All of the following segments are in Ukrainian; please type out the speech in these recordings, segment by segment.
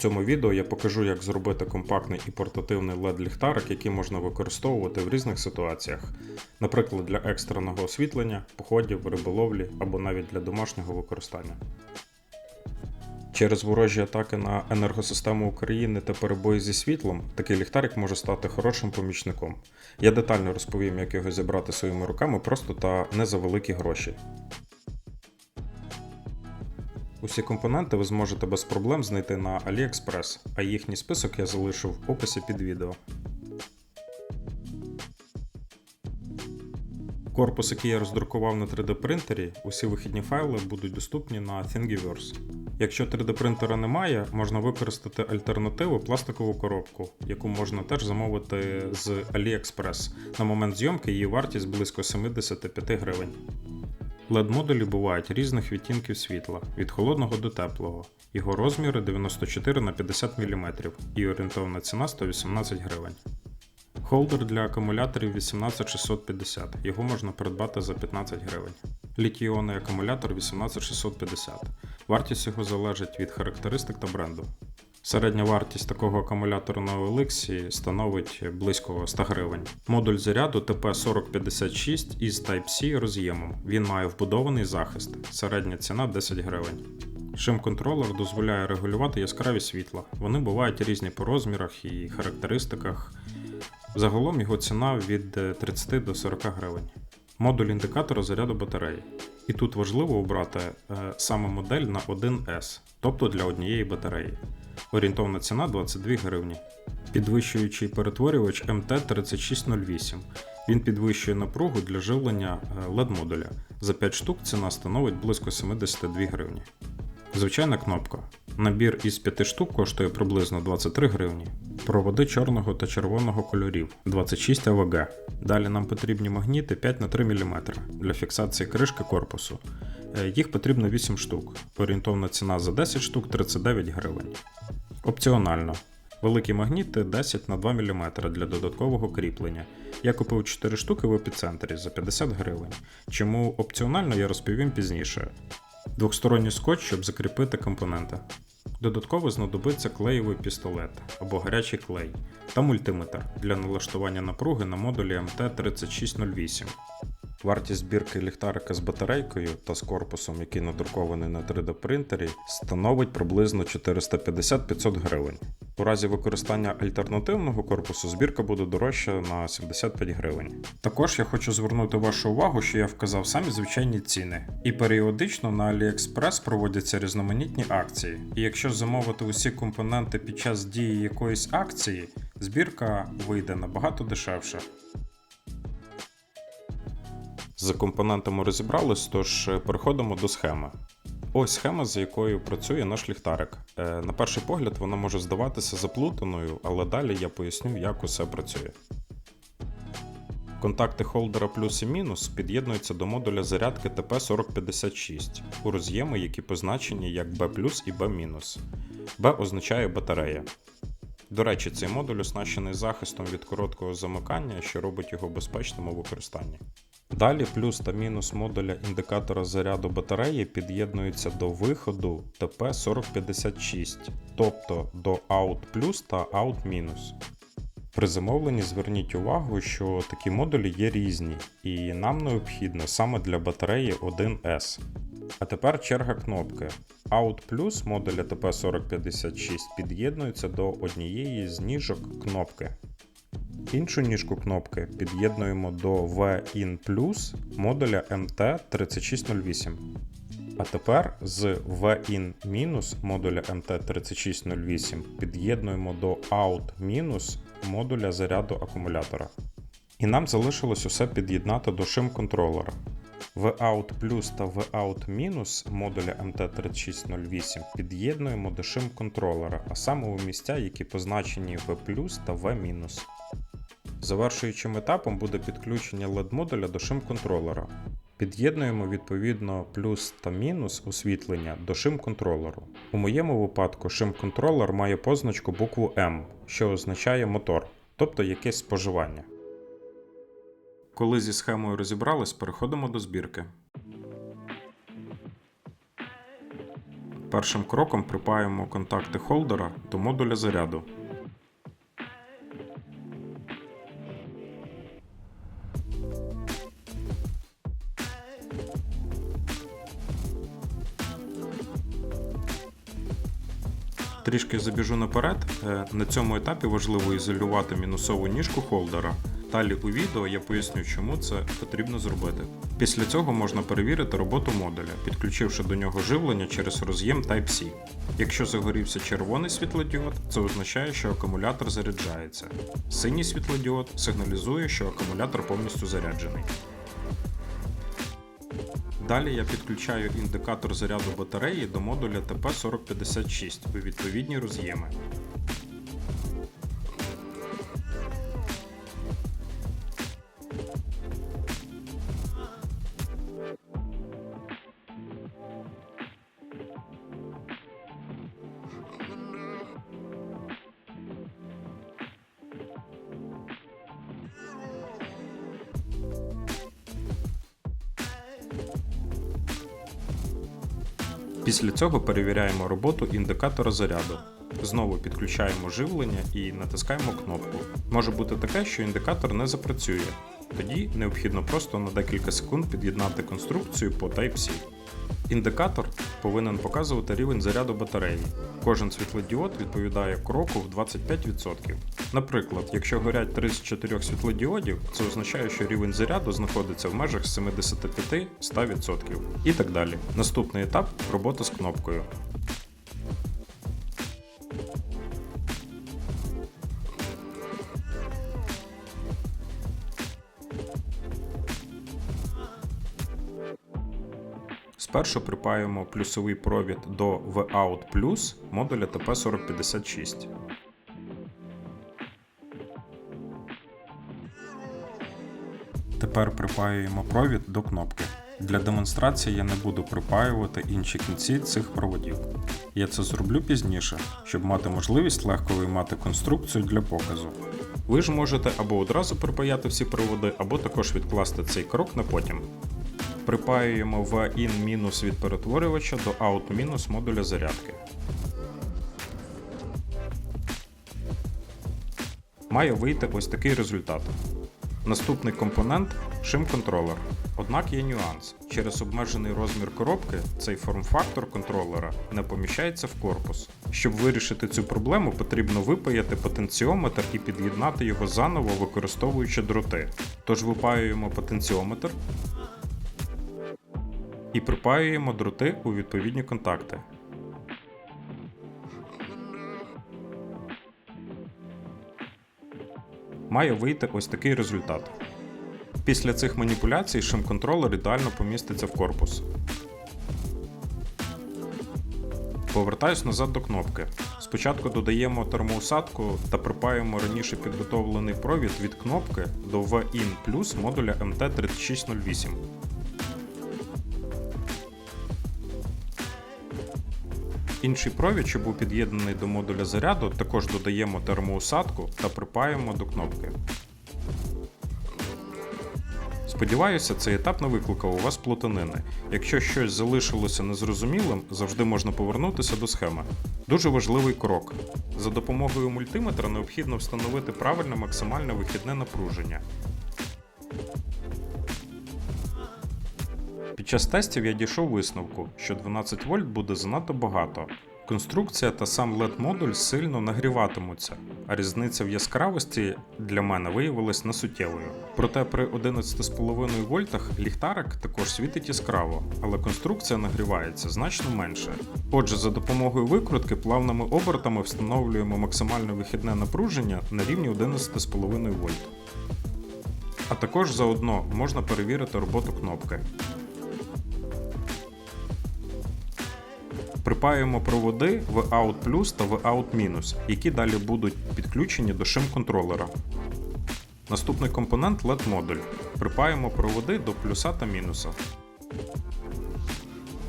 Цьому відео я покажу, як зробити компактний і портативний LED-ліхтарик, який можна використовувати в різних ситуаціях, наприклад, для екстреного освітлення, походів, риболовлі або навіть для домашнього використання. Через ворожі атаки на енергосистему України та перебої зі світлом такий ліхтарик може стати хорошим помічником. Я детально розповім, як його зібрати своїми руками просто та не за великі гроші. Усі компоненти ви зможете без проблем знайти на AliExpress, а їхній список я залишу в описі під відео. Корпус, який я роздрукував на 3D принтері, усі вихідні файли будуть доступні на Thingiverse. Якщо 3D принтера немає, можна використати альтернативу пластикову коробку, яку можна теж замовити з AliExpress. На момент зйомки її вартість близько 75 гривень. LED-модулі бувають різних відтінків світла від холодного до теплого. Його розміри 94 на 50 мм і орієнтовна ціна 118 гривень. Холдер для акумуляторів 18650. Його можна придбати за 15 гривень. Літій-іонний акумулятор 18650. Вартість його залежить від характеристик та бренду. Середня вартість такого акумулятора на OLX становить близько 100 гривень. Модуль заряду TP4056 із Type-C роз'ємом. Він має вбудований захист. Середня ціна 10 гривень. Шим-контролер дозволяє регулювати яскравість світла. Вони бувають різні по розмірах і характеристиках. Загалом його ціна від 30 до 40 гривень. Модуль індикатора заряду батареї. І тут важливо обрати е, саме модель на 1С, тобто для однієї батареї. Орієнтовна ціна 22 гривні. Підвищуючий перетворювач MT3608. Він підвищує напругу для живлення LED-модуля. За 5 штук ціна становить близько 72 гривні. Звичайна кнопка. Набір із 5 штук коштує приблизно 23 гривні. Проводи чорного та червоного кольорів 26 АВГ. Далі нам потрібні магніти 5 на 3 мм для фіксації кришки корпусу. Е, Їх потрібно 8 штук. Орієнтовна ціна за 10 штук 39 гривень. Опціонально. Великі магніти 10 на 2 мм для додаткового кріплення. Я купив 4 штуки в епіцентрі за 50 гривень. Чому опціонально я розповім пізніше. Двохсторонній скотч, щоб закріпити компоненти. Додатково знадобиться клеєвий пістолет або гарячий клей та мультиметр для налаштування напруги на модулі MT3608. Вартість збірки ліхтарика з батарейкою та з корпусом, який надрукований на 3D принтері, становить приблизно 450-500 гривень. У разі використання альтернативного корпусу збірка буде дорожча на 75 гривень. Також я хочу звернути вашу увагу, що я вказав самі звичайні ціни. І періодично на AliExpress проводяться різноманітні акції. І якщо замовити усі компоненти під час дії якоїсь акції, збірка вийде набагато дешевше. З компонентами розібрались, тож переходимо до схеми. Ось схема, за якою працює наш ліхтарик. Е, На перший погляд вона може здаватися заплутаною, але далі я поясню, як усе працює. Контакти холдера плюс і мінус під'єднуються до модуля зарядки TP4056 у роз'єми, які позначені як B і B-. B означає батарея. До речі, цей модуль оснащений захистом від короткого замикання, що робить його безпечним у використанні. Далі плюс та мінус модуля індикатора заряду батареї під'єднуються до виходу TP4056, тобто до OUT плюс та OUT мінус. При замовленні зверніть увагу, що такі модулі є різні, і нам необхідно саме для батареї 1С. А тепер черга кнопки. Out Plus модуля TP4056 під'єднується до однієї з ніжок кнопки. Іншу ніжку кнопки під'єднуємо до V-In Plus модуля MT3608. А тепер з V-In- модуля MT3608 під'єднуємо до Out- модуля заряду акумулятора. І нам залишилось усе під'єднати до шим-контролера. V-Out Plus та V-Out- модуля MT3608 під'єднуємо до шим-контролера, а саме у місця, які позначені V та V-. Завершуючим етапом буде підключення LED-модуля до шим-контролера. Під'єднуємо відповідно плюс та мінус освітлення до шим-контролеру. У моєму випадку шим-контролер має позначку букву М, що означає мотор, тобто якесь споживання. Коли зі схемою розібрались, переходимо до збірки. Першим кроком припаємо контакти холдера до модуля заряду. Трішки забіжу наперед. Е, На цьому етапі важливо ізолювати мінусову ніжку холдера. Далі у відео я поясню, чому це потрібно зробити. Після цього можна перевірити роботу модуля, підключивши до нього живлення через роз'єм Type-C. Якщо загорівся червоний світлодіод, це означає, що акумулятор заряджається. Синій світлодіод сигналізує, що акумулятор повністю заряджений. Далі я підключаю індикатор заряду батареї до модуля TP4056 у відповідні роз'єми. Після цього перевіряємо роботу індикатора заряду. Знову підключаємо живлення і натискаємо кнопку. Може бути таке, що індикатор не запрацює. Тоді необхідно просто на декілька секунд під'єднати конструкцію по Type-C. Індикатор повинен показувати рівень заряду батареї. Кожен світлодіод відповідає кроку в 25%. Наприклад, якщо горять 34 світлодіодів, це означає, що рівень заряду знаходиться в межах 75-100%. І так далі. Наступний етап робота з кнопкою. Спершу припаємо плюсовий провід до Vout Plus модуля TP4056. Тепер припаюємо провід до кнопки. Для демонстрації я не буду припаювати інші кінці цих проводів. Я це зроблю пізніше, щоб мати можливість легко виймати конструкцію для показу. Ви ж можете або одразу припаяти всі проводи, або також відкласти цей крок на потім. Припаюємо в in- від перетворювача до out- модуля зарядки. Має вийти ось такий результат. Наступний компонент шим-контролер. Однак є нюанс. Через обмежений розмір коробки цей форм-фактор контролера не поміщається в корпус. Щоб вирішити цю проблему, потрібно випаяти потенціометр і під'єднати його заново, використовуючи дроти. Тож випаюємо потенціометр і припаюємо дроти у відповідні контакти. Має вийти ось такий результат. Після цих маніпуляцій шим-контролер ідеально поміститься в корпус. Повертаюсь назад до кнопки. Спочатку додаємо термоусадку та припаємо раніше підготовлений провід від кнопки до VIN Plus модуля MT3608. Інший провід, що був під'єднаний до модуля заряду, також додаємо термоусадку та припаємо до кнопки. Сподіваюся, цей етап не викликав у вас плутанини. Якщо щось залишилося незрозумілим, завжди можна повернутися до схеми. Дуже важливий крок. За допомогою мультиметра необхідно встановити правильне максимальне вихідне напруження. Під час тестів я дійшов висновку, що 12 вольт буде занадто багато. Конструкція та сам led модуль сильно нагріватимуться, а різниця в яскравості для мене виявилась несуттєвою. Проте при 11,5 вольтах ліхтарик також світить яскраво, але конструкція нагрівається значно менше. Отже, за допомогою викрутки плавними обертами встановлюємо максимальне вихідне напруження на рівні 11,5 вольт. А також заодно можна перевірити роботу кнопки. Припаюємо проводи в Out Plus та в Out які далі будуть підключені до шим-контролера. Наступний компонент LED модуль. Припаємо проводи до плюса та мінуса.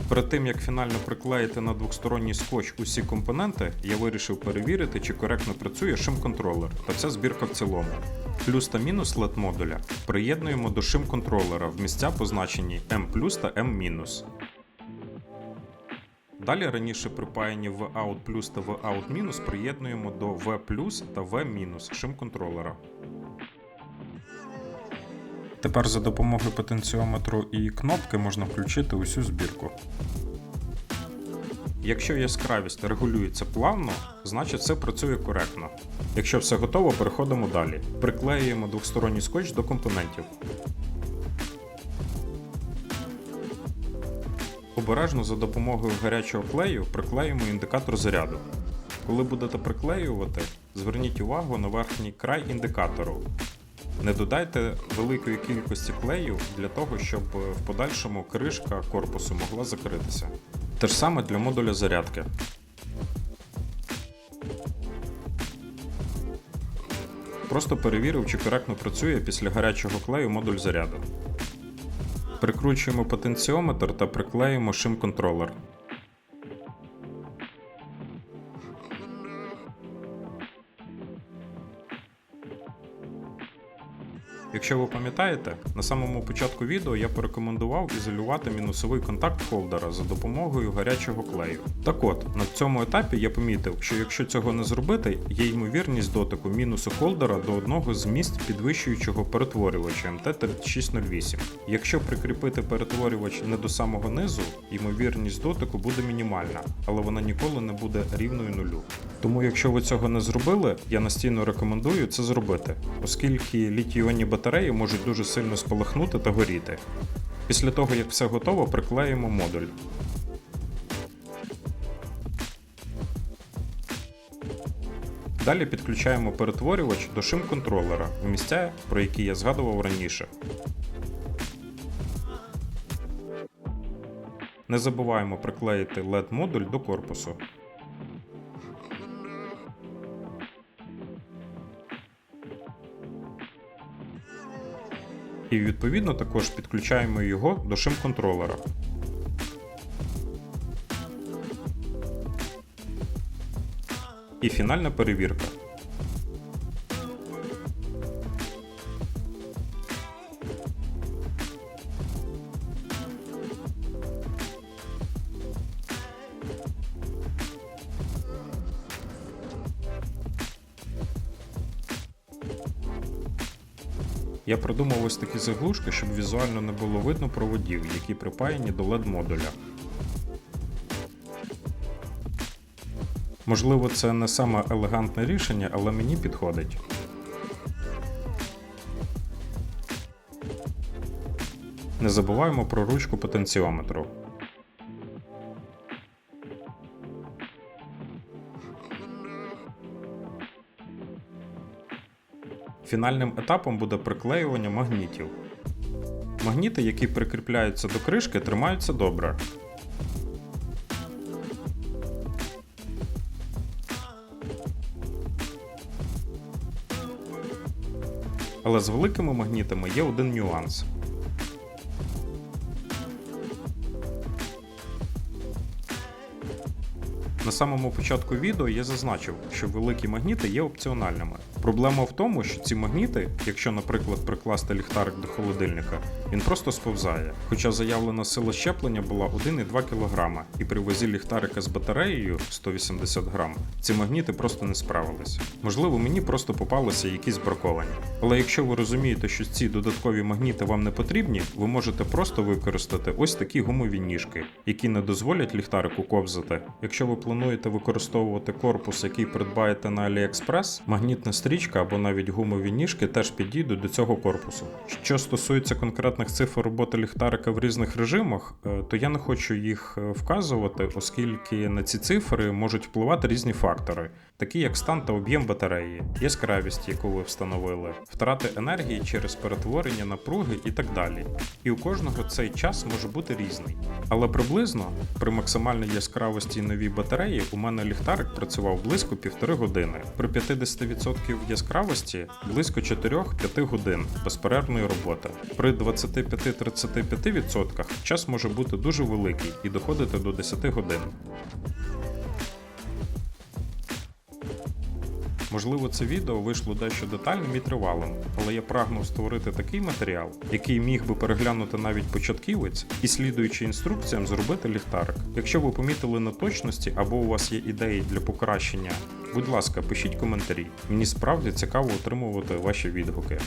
Перед тим як фінально приклеїти на двосторонній скотч усі компоненти, я вирішив перевірити, чи коректно працює шим-контролер та вся збірка в цілому. Плюс та мінус LED модуля приєднуємо до шим-контролера в місця позначені M та M-. Далі раніше припаяні V-out плюс та V-out мінус приєднуємо до V плюс та V мінус шим контролера. Тепер за допомогою потенціометру і кнопки можна включити усю збірку. Якщо яскравість регулюється плавно, значить все працює коректно. Якщо все готово, переходимо далі. Приклеюємо двосторонній скотч до компонентів. Обережно за допомогою гарячого клею приклеюємо індикатор заряду. Коли будете приклеювати, зверніть увагу на верхній край індикатору. Не додайте великої кількості клею для того, щоб в подальшому кришка корпусу могла закритися. Те ж саме для модуля зарядки. Просто перевірив, чи коректно працює після гарячого клею модуль заряду. Прикручуємо потенціометр та приклеїмо шим-контролер. Якщо ви пам'ятаєте, на самому початку відео я порекомендував ізолювати мінусовий контакт холдера за допомогою гарячого клею. Так от, на цьому етапі я помітив, що якщо цього не зробити, є ймовірність дотику мінусу холдера до одного з місць підвищуючого перетворювача МТ3608. Якщо прикріпити перетворювач не до самого низу, ймовірність дотику буде мінімальна, але вона ніколи не буде рівною нулю. Тому, якщо ви цього не зробили, я настійно рекомендую це зробити, оскільки літій-іонні батареї можуть дуже сильно спалахнути та горіти. Після того, як все готово, приклеїмо модуль. Далі підключаємо перетворювач до шим-контролера в місця, про які я згадував раніше. Не забуваємо приклеїти LED-модуль до корпусу. І відповідно також підключаємо його до шим-контролера. І фінальна перевірка. Я придумав ось такі заглушки, щоб візуально не було видно проводів, які припаяні до LED модуля. Можливо, це не саме елегантне рішення, але мені підходить. Не забуваємо про ручку потенціометру. Фінальним етапом буде приклеювання магнітів. Магніти, які прикріпляються до кришки, тримаються добре. Але з великими магнітами є один нюанс. На самому початку відео я зазначив, що великі магніти є опціональними. Проблема в тому, що ці магніти, якщо, наприклад, прикласти ліхтарик до холодильника, він просто сповзає. Хоча заявлена сила щеплення була 1,2 кг, і при вазі ліхтарика з батареєю 180 грам, ці магніти просто не справилися. Можливо, мені просто попалися якісь браковані. Але якщо ви розумієте, що ці додаткові магніти вам не потрібні, ви можете просто використати ось такі гумові ніжки, які не дозволять ліхтарику ковзати. Якщо ви плануєте використовувати корпус, який придбаєте на AliExpress, магнітна стрічка або навіть гумові ніжки теж підійдуть до цього корпусу. Що стосується конкретних цифр роботи ліхтарика в різних режимах, е, то я не хочу їх е, вказувати, оскільки на ці цифри можуть впливати різні фактори, такі як стан та об'єм батареї, яскравість, яку ви встановили, втрати енергії через перетворення напруги і так далі. І у кожного цей час може бути різний. Але приблизно при максимальній яскравості і новій батареї у мене ліхтарик працював близько півтори години. При 50% яскравості близько 4-5 годин безперервної роботи. При 25-35% час може бути дуже великий і доходити до 10 годин. Можливо, це відео вийшло дещо детальним і тривалим, але я прагнув створити такий матеріал, який міг би переглянути навіть початківець і, слідуючи інструкціям, зробити ліхтарик. Якщо ви помітили неточності або у вас є ідеї для покращення Будь ласка, пишіть коментарі. Мені справді цікаво отримувати ваші відгуки.